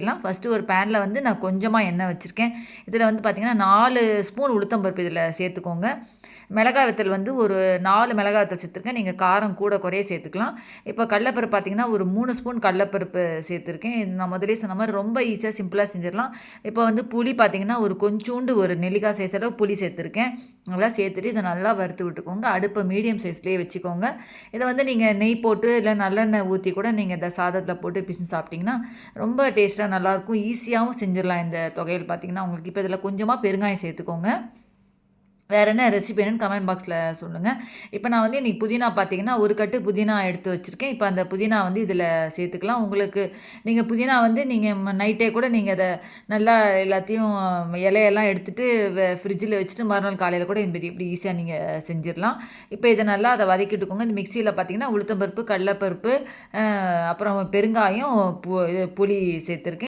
போயிடலாம் ஃபஸ்ட்டு ஒரு பேனில் வந்து நான் கொஞ்சமாக எண்ணெய் வச்சுருக்கேன். இதில் வந்து பார்த்திங்கன்னா நாலு ஸ்பூன் உளுத்தம்பருப்பு இதில் சேர்த்துக்கோங்க. மிளகாய் வத்தல் வந்து ஒரு நாலு மிளகாய் வத்தல் சேர்த்துருக்கேன். நீங்கள் காரம் கூட குறைய சேர்த்துக்கலாம். இப்போ கடலப்பருப்பு பார்த்திங்கன்னா ஒரு மூணு ஸ்பூன் கடலப்பருப்பு சேர்த்துருக்கேன். இது நான் முதலே சொன்ன மாதிரி ரொம்ப ஈஸியாக சிம்பிளாக செஞ்சிடலாம். இப்போ வந்து புளி பார்த்திங்கன்னா ஒரு கொஞ்சோண்டு ஒரு நெல்லிக்காய் சைஸ் அளவு புளி சேர்த்துருக்கேன். நல்லா சேர்த்துட்டு இதை நல்லா வறுத்து விட்டுக்கோங்க. அடுப்பை மீடியம் சைஸ்லேயே வச்சுக்கோங்க. இதை வந்து நீங்கள் நெய் போட்டு இல்லை நல்லெண்ணெய் ஊற்றி கூட நீங்கள் இந்த சாதத்தில் போட்டு பிசின் சாப்பிட்டிங்கன்னா ரொம்ப டேஸ்ட்டாக நல்லாயிருக்கும் ஈஸியாகவும் செஞ்சிடலாம் இந்த தொகையில் பார்த்திங்கன்னா. உங்களுக்கு இப்போ இதில் கொஞ்சமாக பெருங்காயம் சேர்த்துக்கோங்க. வேறு என்ன ரெசிபி என்னன்னு கமெண்ட் பாக்ஸில் சொல்லுங்கள் இப்போ நான் வந்து இன்றைக்கி புதினா பார்த்தீங்கன்னா ஒரு கட்டு புதினா எடுத்து வச்சுருக்கேன். இப்போ அந்த புதினா வந்து இதில் சேர்த்துக்கலாம். உங்களுக்கு நீங்கள் புதினா வந்து நீங்கள் நைட்டே கூட நீங்கள் அதை நல்லா எல்லாத்தையும் இலையெல்லாம் எடுத்துகிட்டு ஃப்ரிட்ஜில் வச்சுட்டு மறுநாள் காலையில் கூட இந்த இப்படி ஈஸியாக நீங்கள் செஞ்சிடலாம். இப்போ இதை நல்லா அதை வதக்கிட்டுக்கோங்க. இந்த மிக்சியில் பார்த்தீங்கன்னா உளுத்தம்பருப்பு கடலைப்பருப்பு அப்புறம் பெருங்காயம் பு இது புளி சேர்த்துருக்கேன்.